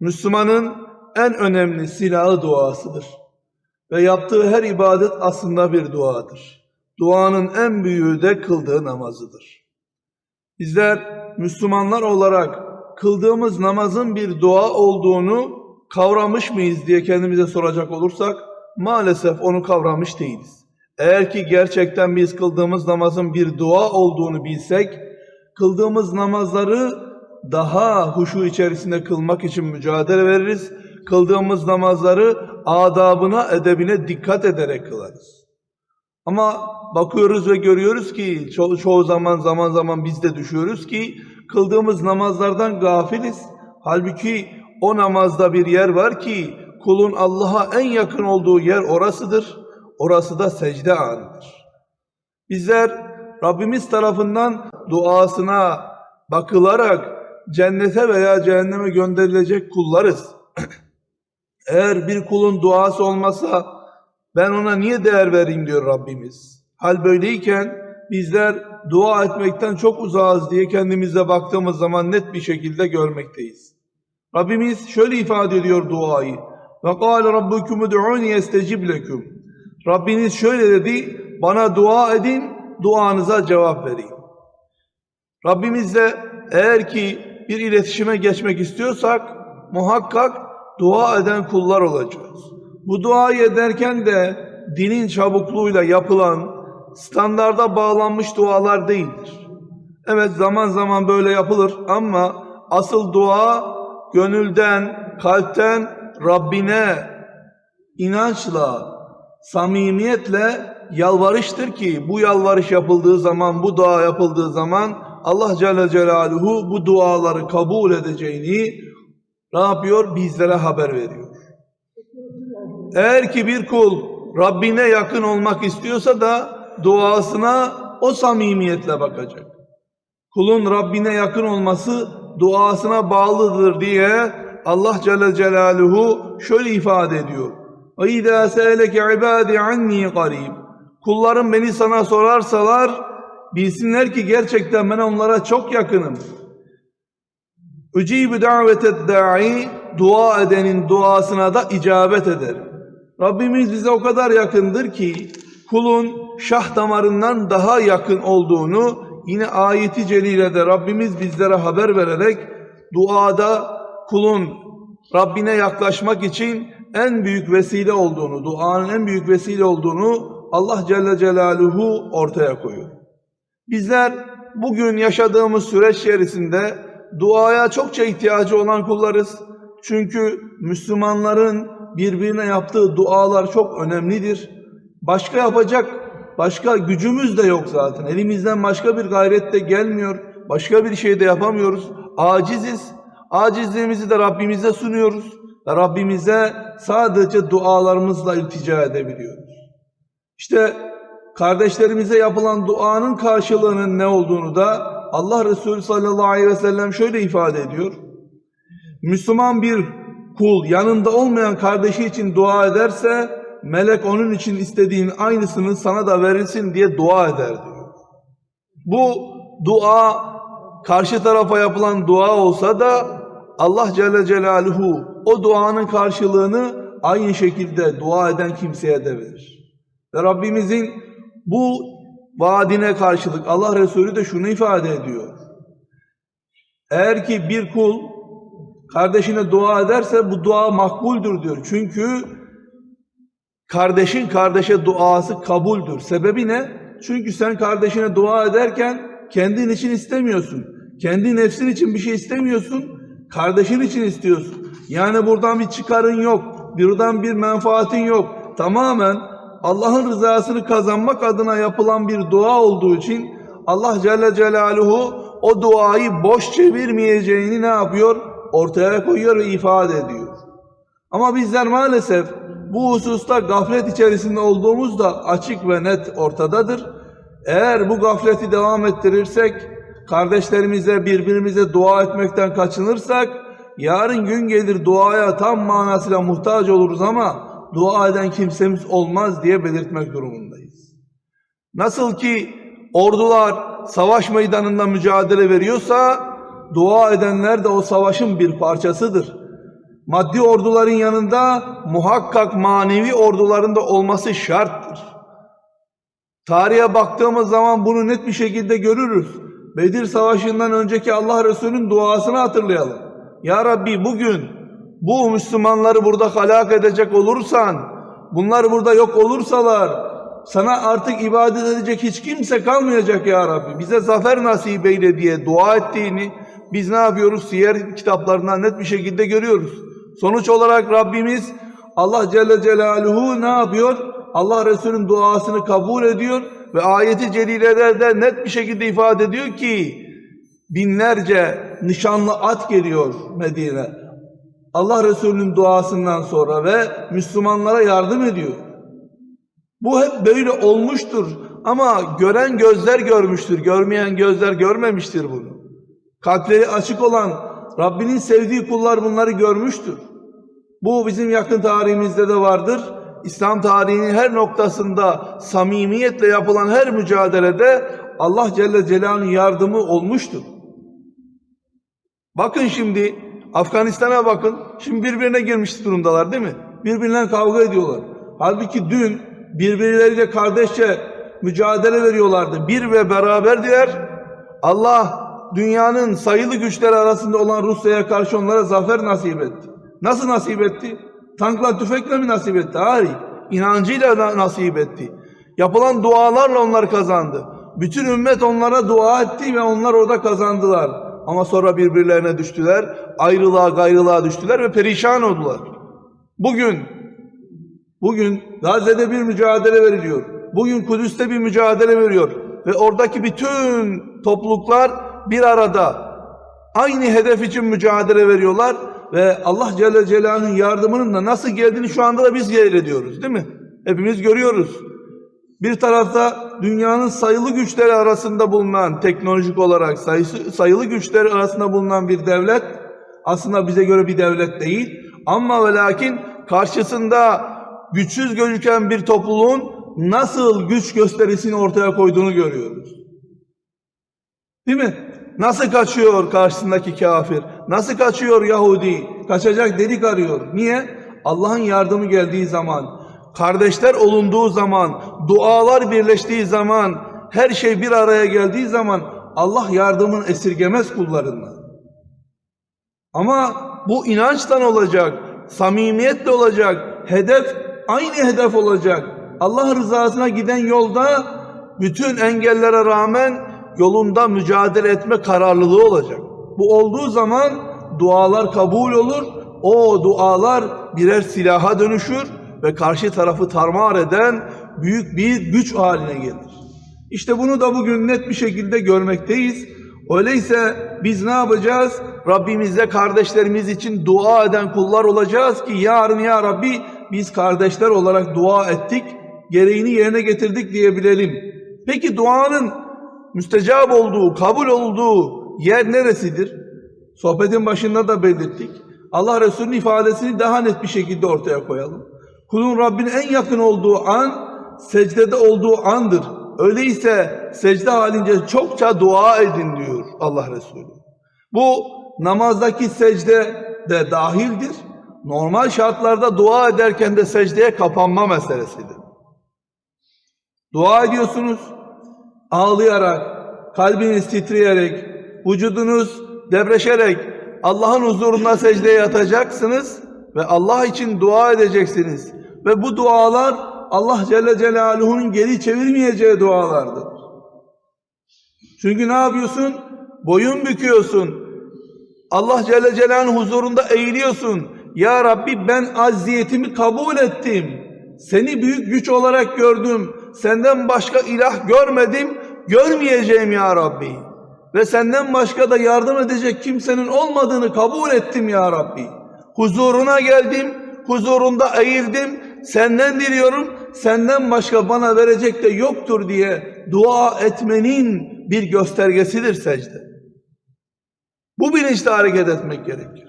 Müslümanın en önemli silahı duasıdır. Ve yaptığı her ibadet aslında bir duadır. Duanın en büyüğü de kıldığı namazıdır. Bizler Müslümanlar olarak kıldığımız namazın bir dua olduğunu kavramış mıyız diye kendimize soracak olursak maalesef onu kavramış değiliz. Eğer ki gerçekten biz kıldığımız namazın bir dua olduğunu bilsek, kıldığımız namazları daha huşu içerisinde kılmak için mücadele veririz. Kıldığımız namazları adabına, edebine dikkat ederek kılarız. Ama bakıyoruz ve görüyoruz ki ço- çoğu zaman zaman zaman biz de düşüyoruz ki kıldığımız namazlardan gafiliz. Halbuki o namazda bir yer var ki kulun Allah'a en yakın olduğu yer orasıdır. Orası da secde anıdır. Bizler Rabbimiz tarafından duasına bakılarak cennete veya cehenneme gönderilecek kullarız. Eğer bir kulun duası olmasa ben ona niye değer vereyim diyor Rabbimiz. Hal böyleyken bizler dua etmekten çok uzağız diye kendimize baktığımız zaman net bir şekilde görmekteyiz. Rabbimiz şöyle ifade ediyor duayı. Ve kâle rabbukum ud'ûni yestecib leküm. Rabbiniz şöyle dedi, bana dua edin, duanıza cevap vereyim. Rabbimizle eğer ki bir iletişime geçmek istiyorsak muhakkak dua eden kullar olacağız. Bu duayı ederken de dinin çabukluğuyla yapılan standarda bağlanmış dualar değildir. Evet zaman zaman böyle yapılır ama asıl dua gönülden, kalpten Rabbine inançla, samimiyetle yalvarıştır ki bu yalvarış yapıldığı zaman, bu dua yapıldığı zaman Allah Celle Celaluhu bu duaları kabul edeceğini ne yapıyor? Bizlere haber veriyor. Eğer ki bir kul Rabbine yakın olmak istiyorsa da duasına o samimiyetle bakacak. Kulun Rabbine yakın olması duasına bağlıdır diye Allah Celle Celaluhu şöyle ifade ediyor. وَاِذَا سَأَلَكَ عِبَادِ عَنِّي قَرِيبٍ Kullarım beni sana sorarsalar bilsinler ki gerçekten ben onlara çok yakınım. Ücibu daveted da'i dua edenin duasına da icabet ederim. Rabbimiz bize o kadar yakındır ki kulun şah damarından daha yakın olduğunu yine ayeti celilede Rabbimiz bizlere haber vererek duada kulun Rabbine yaklaşmak için en büyük vesile olduğunu, duanın en büyük vesile olduğunu Allah Celle Celaluhu ortaya koyuyor. Bizler bugün yaşadığımız süreç içerisinde duaya çokça ihtiyacı olan kullarız. Çünkü Müslümanların birbirine yaptığı dualar çok önemlidir. Başka yapacak başka gücümüz de yok zaten. Elimizden başka bir gayret de gelmiyor. Başka bir şey de yapamıyoruz. Aciziz. Acizliğimizi de Rabbimize sunuyoruz. Ve Rabbimize sadece dualarımızla iltica edebiliyoruz. İşte kardeşlerimize yapılan duanın karşılığının ne olduğunu da Allah Resulü sallallahu aleyhi ve sellem şöyle ifade ediyor. Müslüman bir kul yanında olmayan kardeşi için dua ederse melek onun için istediğin aynısını sana da verilsin diye dua eder diyor. Bu dua karşı tarafa yapılan dua olsa da Allah Celle Celaluhu o duanın karşılığını aynı şekilde dua eden kimseye de verir. Ve Rabbimizin bu vaadine karşılık Allah Resulü de şunu ifade ediyor. Eğer ki bir kul kardeşine dua ederse bu dua makbuldür diyor. Çünkü kardeşin kardeşe duası kabuldür. Sebebi ne? Çünkü sen kardeşine dua ederken kendin için istemiyorsun. Kendi nefsin için bir şey istemiyorsun. Kardeşin için istiyorsun. Yani buradan bir çıkarın yok. Buradan bir menfaatin yok. Tamamen Allah'ın rızasını kazanmak adına yapılan bir dua olduğu için Allah Celle Celaluhu o duayı boş çevirmeyeceğini ne yapıyor? Ortaya koyuyor ve ifade ediyor. Ama bizler maalesef bu hususta gaflet içerisinde olduğumuz da açık ve net ortadadır. Eğer bu gafleti devam ettirirsek, kardeşlerimize, birbirimize dua etmekten kaçınırsak, yarın gün gelir duaya tam manasıyla muhtaç oluruz ama dua eden kimsemiz olmaz diye belirtmek durumundayız. Nasıl ki ordular savaş meydanında mücadele veriyorsa, dua edenler de o savaşın bir parçasıdır. Maddi orduların yanında muhakkak manevi orduların da olması şarttır. Tarihe baktığımız zaman bunu net bir şekilde görürüz. Bedir Savaşı'ndan önceki Allah Resulü'nün duasını hatırlayalım. Ya Rabbi bugün bu Müslümanları burada halak edecek olursan, bunlar burada yok olursalar, sana artık ibadet edecek hiç kimse kalmayacak ya Rabbi. Bize zafer nasip eyle diye dua ettiğini biz ne yapıyoruz? Siyer kitaplarından net bir şekilde görüyoruz. Sonuç olarak Rabbimiz Allah Celle Celaluhu ne yapıyor? Allah Resulü'nün duasını kabul ediyor ve ayeti celilelerde net bir şekilde ifade ediyor ki binlerce nişanlı at geliyor Medine. Allah Resulü'nün duasından sonra ve Müslümanlara yardım ediyor. Bu hep böyle olmuştur ama gören gözler görmüştür, görmeyen gözler görmemiştir bunu. Kalpleri açık olan Rabbinin sevdiği kullar bunları görmüştür. Bu bizim yakın tarihimizde de vardır. İslam tarihinin her noktasında samimiyetle yapılan her mücadelede Allah Celle Celaluhu'nun yardımı olmuştur. Bakın şimdi Afganistan'a bakın. Şimdi birbirine girmiş durumdalar değil mi? Birbirinden kavga ediyorlar. Halbuki dün birbirleriyle kardeşçe mücadele veriyorlardı. Bir ve beraberdiler. Allah dünyanın sayılı güçleri arasında olan Rusya'ya karşı onlara zafer nasip etti. Nasıl nasip etti? Tankla tüfekle mi nasip etti? Hayır. İnancıyla na- nasip etti. Yapılan dualarla onlar kazandı. Bütün ümmet onlara dua etti ve onlar orada kazandılar. Ama sonra birbirlerine düştüler. Ayrılığa gayrılığa düştüler ve perişan oldular. Bugün Bugün Gazze'de bir mücadele veriliyor. Bugün Kudüs'te bir mücadele veriyor. Ve oradaki bütün topluluklar bir arada aynı hedef için mücadele veriyorlar. Ve Allah Celle Celaluhu'nun yardımının da nasıl geldiğini şu anda da biz ediyoruz, değil mi? Hepimiz görüyoruz. Bir tarafta dünyanın sayılı güçleri arasında bulunan teknolojik olarak sayısı, sayılı güçleri arasında bulunan bir devlet aslında bize göre bir devlet değil ama ve lakin karşısında güçsüz gözüken bir topluluğun nasıl güç gösterisini ortaya koyduğunu görüyoruz. Değil mi? Nasıl kaçıyor karşısındaki kafir? Nasıl kaçıyor Yahudi? Kaçacak delik arıyor. Niye? Allah'ın yardımı geldiği zaman, kardeşler olunduğu zaman, dualar birleştiği zaman, her şey bir araya geldiği zaman Allah yardımını esirgemez kullarından. Ama bu inançtan olacak, samimiyetle olacak, hedef aynı hedef olacak. Allah rızasına giden yolda bütün engellere rağmen yolunda mücadele etme kararlılığı olacak. Bu olduğu zaman dualar kabul olur. O dualar birer silaha dönüşür ve karşı tarafı tarmar eden büyük bir güç haline gelir. İşte bunu da bugün net bir şekilde görmekteyiz. Öyleyse biz ne yapacağız? Rabbimizle kardeşlerimiz için dua eden kullar olacağız ki yarın ya Rabbi biz kardeşler olarak dua ettik, gereğini yerine getirdik diyebilelim. Peki duanın müstecap olduğu, kabul olduğu yer neresidir? Sohbetin başında da belirttik. Allah Resulü'nün ifadesini daha net bir şekilde ortaya koyalım. Kulun Rabbine en yakın olduğu an secdede olduğu andır. Öyleyse secde halince çokça dua edin diyor Allah Resulü. Bu namazdaki secde de dahildir. Normal şartlarda dua ederken de secdeye kapanma meselesidir. Dua ediyorsunuz ağlayarak, kalbiniz titreyerek, vücudunuz debreşerek Allah'ın huzurunda secdeye yatacaksınız ve Allah için dua edeceksiniz. Ve bu dualar Allah Celle Celaluhu'nun geri çevirmeyeceği dualardır. Çünkü ne yapıyorsun? Boyun büküyorsun. Allah Celle Celaluhu'nun huzurunda eğiliyorsun. Ya Rabbi ben acziyetimi kabul ettim. Seni büyük güç olarak gördüm. Senden başka ilah görmedim. Görmeyeceğim ya Rabbi. Ve senden başka da yardım edecek kimsenin olmadığını kabul ettim ya Rabbi. Huzuruna geldim. Huzurunda eğildim. Senden diliyorum. Senden başka bana verecek de yoktur diye dua etmenin bir göstergesidir secde. Bu bilinçle hareket etmek gerekir.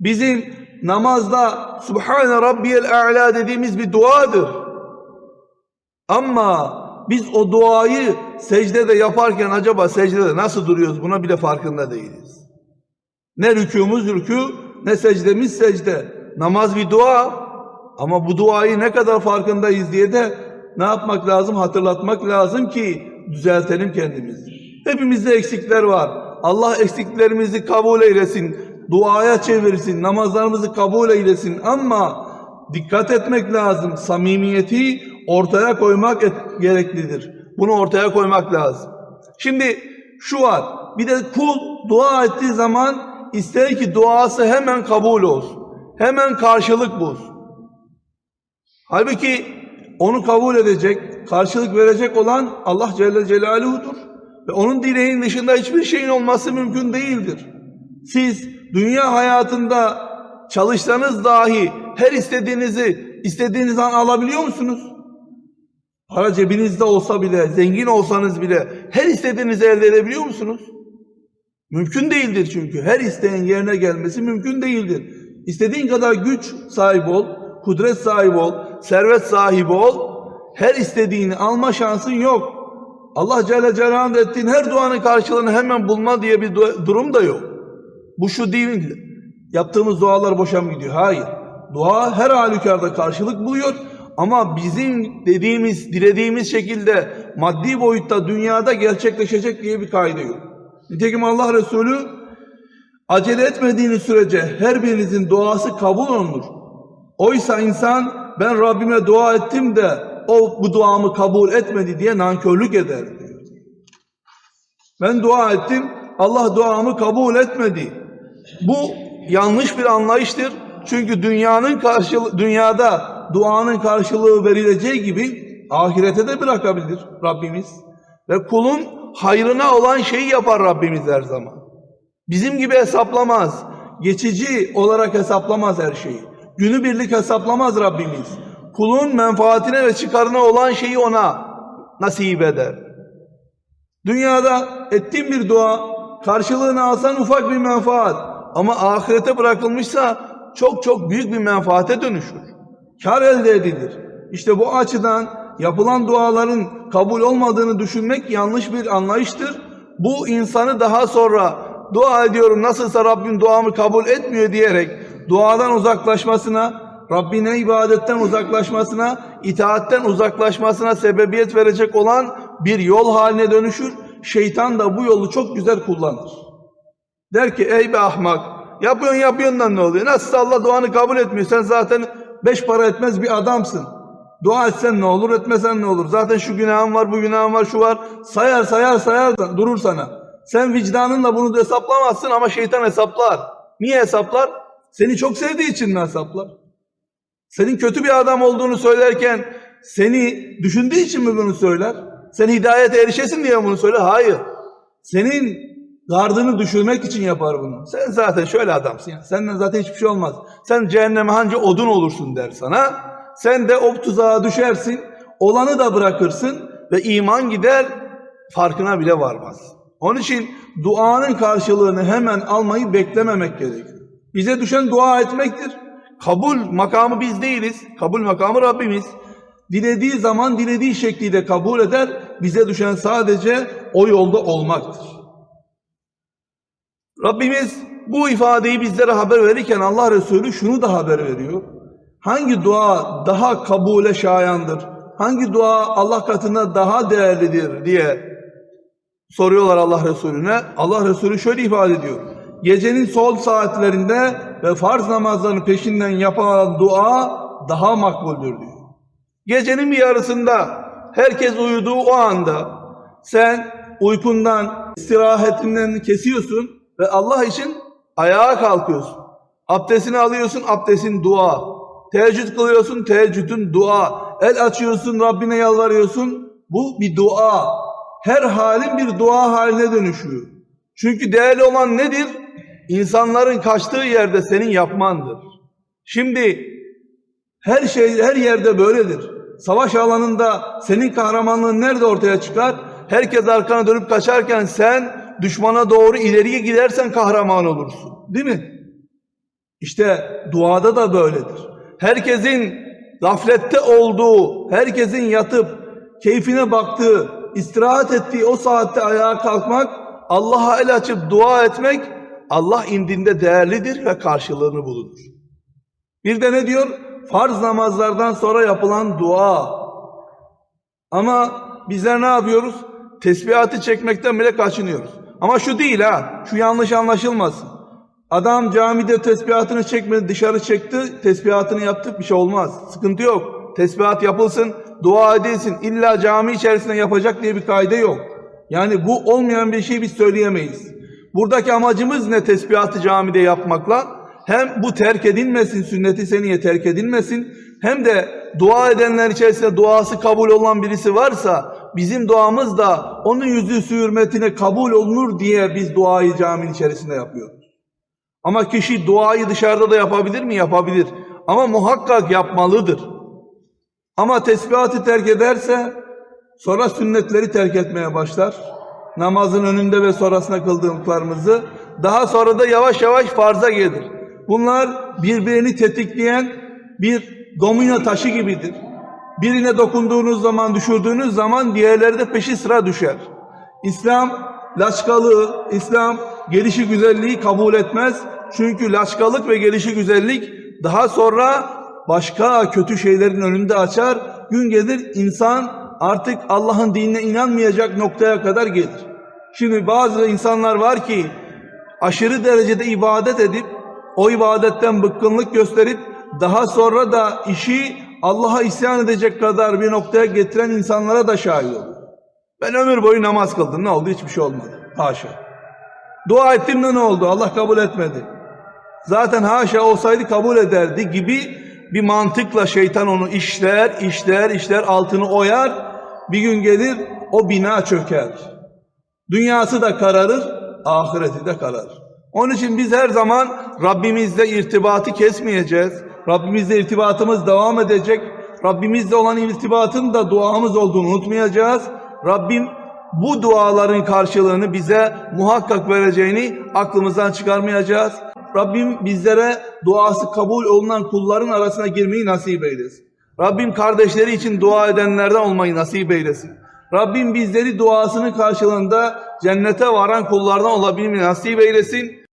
Bizim namazda Subhane Rabbiyel A'la dediğimiz bir duadır. Ama biz o duayı secdede yaparken acaba secdede nasıl duruyoruz buna bile farkında değiliz. Ne rükûmuz rükû, ne secdemiz secde. Namaz bir dua ama bu duayı ne kadar farkındayız diye de ne yapmak lazım? Hatırlatmak lazım ki düzeltelim kendimizi. Hepimizde eksikler var. Allah eksiklerimizi kabul eylesin. Duaya çevirsin. Namazlarımızı kabul eylesin. Ama dikkat etmek lazım. Samimiyeti ortaya koymak gereklidir. Bunu ortaya koymak lazım. Şimdi şu var. Bir de kul dua ettiği zaman ister ki duası hemen kabul olsun. Hemen karşılık bulsun. Halbuki onu kabul edecek, karşılık verecek olan Allah Celle Celaluhu'dur. Ve onun dileğinin dışında hiçbir şeyin olması mümkün değildir. Siz dünya hayatında çalışsanız dahi her istediğinizi istediğiniz an alabiliyor musunuz? Para cebinizde olsa bile, zengin olsanız bile her istediğinizi elde edebiliyor musunuz? Mümkün değildir çünkü. Her isteğin yerine gelmesi mümkün değildir. İstediğin kadar güç sahibi ol, kudret sahibi ol, servet sahibi ol. Her istediğini alma şansın yok. Allah Celle Celaluhu'nun ettiğin her duanın karşılığını hemen bulma diye bir du- durum da yok. Bu şu değil. Yaptığımız dualar boşa mı gidiyor? Hayır. Dua her halükarda karşılık buluyor. Ama bizim dediğimiz, dilediğimiz şekilde maddi boyutta dünyada gerçekleşecek diye bir kaydı yok. Nitekim Allah Resulü acele etmediğiniz sürece her birinizin duası kabul olunur. Oysa insan ben Rabbime dua ettim de o bu duamı kabul etmedi diye nankörlük eder diyor. Ben dua ettim, Allah duamı kabul etmedi. Bu yanlış bir anlayıştır. Çünkü dünyanın karşılığı, dünyada duanın karşılığı verileceği gibi ahirete de bırakabilir Rabbimiz. Ve kulun hayrına olan şeyi yapar Rabbimiz her zaman. Bizim gibi hesaplamaz. Geçici olarak hesaplamaz her şeyi. Günübirlik hesaplamaz Rabbimiz. Kulun menfaatine ve çıkarına olan şeyi ona nasip eder. Dünyada ettiğin bir dua karşılığını alsan ufak bir menfaat ama ahirete bırakılmışsa çok çok büyük bir menfaate dönüşür. Kar elde edilir. İşte bu açıdan yapılan duaların kabul olmadığını düşünmek yanlış bir anlayıştır. Bu insanı daha sonra dua ediyorum nasılsa Rabbim duamı kabul etmiyor diyerek duadan uzaklaşmasına, Rabbine ibadetten uzaklaşmasına, itaatten uzaklaşmasına sebebiyet verecek olan bir yol haline dönüşür. Şeytan da bu yolu çok güzel kullanır. Der ki ey be ahmak yapıyorsun yapıyorsun da ne oluyor? Nasılsa Allah duanı kabul etmiyor. Sen zaten beş para etmez bir adamsın. Dua etsen ne olur etmesen ne olur? Zaten şu günahın var bu günahın var şu var. Sayar sayar sayar durur sana. Sen vicdanınla bunu da hesaplamazsın ama şeytan hesaplar. Niye hesaplar? Seni çok sevdiği için mi hesaplar? Senin kötü bir adam olduğunu söylerken seni düşündüğü için mi bunu söyler? Sen hidayete erişesin diye bunu söyler? Hayır. Senin gardını düşürmek için yapar bunu. Sen zaten şöyle adamsın ya. Senden zaten hiçbir şey olmaz. Sen cehenneme hanca odun olursun der sana. Sen de o tuzağa düşersin. Olanı da bırakırsın ve iman gider farkına bile varmaz. Onun için duanın karşılığını hemen almayı beklememek gerekiyor. Bize düşen dua etmektir. Kabul makamı biz değiliz. Kabul makamı Rabbimiz. Dilediği zaman dilediği şekliyle kabul eder. Bize düşen sadece o yolda olmaktır. Rabbimiz bu ifadeyi bizlere haber verirken Allah Resulü şunu da haber veriyor. Hangi dua daha kabule şayandır? Hangi dua Allah katında daha değerlidir diye soruyorlar Allah Resulüne. Allah Resulü şöyle ifade ediyor. Gecenin sol saatlerinde ve farz namazlarının peşinden yapılan dua daha makbuldür diyor. Gecenin bir yarısında herkes uyuduğu o anda sen uykundan, istirahatinden kesiyorsun ve Allah için ayağa kalkıyorsun. Abdestini alıyorsun, abdestin dua. Teheccüd kılıyorsun, teheccüdün dua. El açıyorsun, Rabbine yalvarıyorsun. Bu bir dua. Her halin bir dua haline dönüşüyor. Çünkü değerli olan nedir? İnsanların kaçtığı yerde senin yapmandır. Şimdi her şey her yerde böyledir. Savaş alanında senin kahramanlığın nerede ortaya çıkar? Herkes arkana dönüp kaçarken sen düşmana doğru ileriye gidersen kahraman olursun. Değil mi? İşte duada da böyledir. Herkesin gaflette olduğu, herkesin yatıp keyfine baktığı, istirahat ettiği o saatte ayağa kalkmak, Allah'a el açıp dua etmek Allah indinde değerlidir ve karşılığını bulunur. Bir de ne diyor? Farz namazlardan sonra yapılan dua. Ama bizler ne yapıyoruz? Tesbihatı çekmekten bile kaçınıyoruz. Ama şu değil ha, şu yanlış anlaşılmasın. Adam camide tesbihatını çekmedi, dışarı çekti, tesbihatını yaptı, bir şey olmaz. Sıkıntı yok. Tesbihat yapılsın, dua edilsin. İlla cami içerisinde yapacak diye bir kaide yok. Yani bu olmayan bir şey biz söyleyemeyiz. Buradaki amacımız ne tesbihatı camide yapmakla? Hem bu terk edilmesin, sünneti seniye terk edilmesin. Hem de dua edenler içerisinde duası kabul olan birisi varsa bizim duamız da onun yüzü hürmetine kabul olunur diye biz duayı caminin içerisinde yapıyoruz. Ama kişi duayı dışarıda da yapabilir mi? Yapabilir. Ama muhakkak yapmalıdır. Ama tesbihatı terk ederse sonra sünnetleri terk etmeye başlar. Namazın önünde ve sonrasında kıldığımızlarımızı daha sonra da yavaş yavaş farza gelir. Bunlar birbirini tetikleyen bir domino taşı gibidir. Birine dokunduğunuz zaman, düşürdüğünüz zaman diğerleri de peşi sıra düşer. İslam laçkalığı, İslam gelişi güzelliği kabul etmez. Çünkü laçkalık ve gelişi güzellik daha sonra başka kötü şeylerin önünde açar. Gün gelir insan artık Allah'ın dinine inanmayacak noktaya kadar gelir. Şimdi bazı insanlar var ki aşırı derecede ibadet edip o ibadetten bıkkınlık gösterip daha sonra da işi Allah'a isyan edecek kadar bir noktaya getiren insanlara da şahit olur. Ben ömür boyu namaz kıldım. Ne oldu? Hiçbir şey olmadı. Haşa. Dua ettim de ne oldu? Allah kabul etmedi. Zaten haşa olsaydı kabul ederdi gibi bir mantıkla şeytan onu işler, işler, işler, altını oyar. Bir gün gelir o bina çöker. Dünyası da kararır, ahireti de kararır. Onun için biz her zaman Rabbimizle irtibatı kesmeyeceğiz. Rabbimizle irtibatımız devam edecek. Rabbimizle olan irtibatın da duamız olduğunu unutmayacağız. Rabbim bu duaların karşılığını bize muhakkak vereceğini aklımızdan çıkarmayacağız. Rabbim bizlere duası kabul olunan kulların arasına girmeyi nasip eylesin. Rabbim kardeşleri için dua edenlerden olmayı nasip eylesin. Rabbim bizleri duasının karşılığında cennete varan kullardan olabilmeyi nasip eylesin.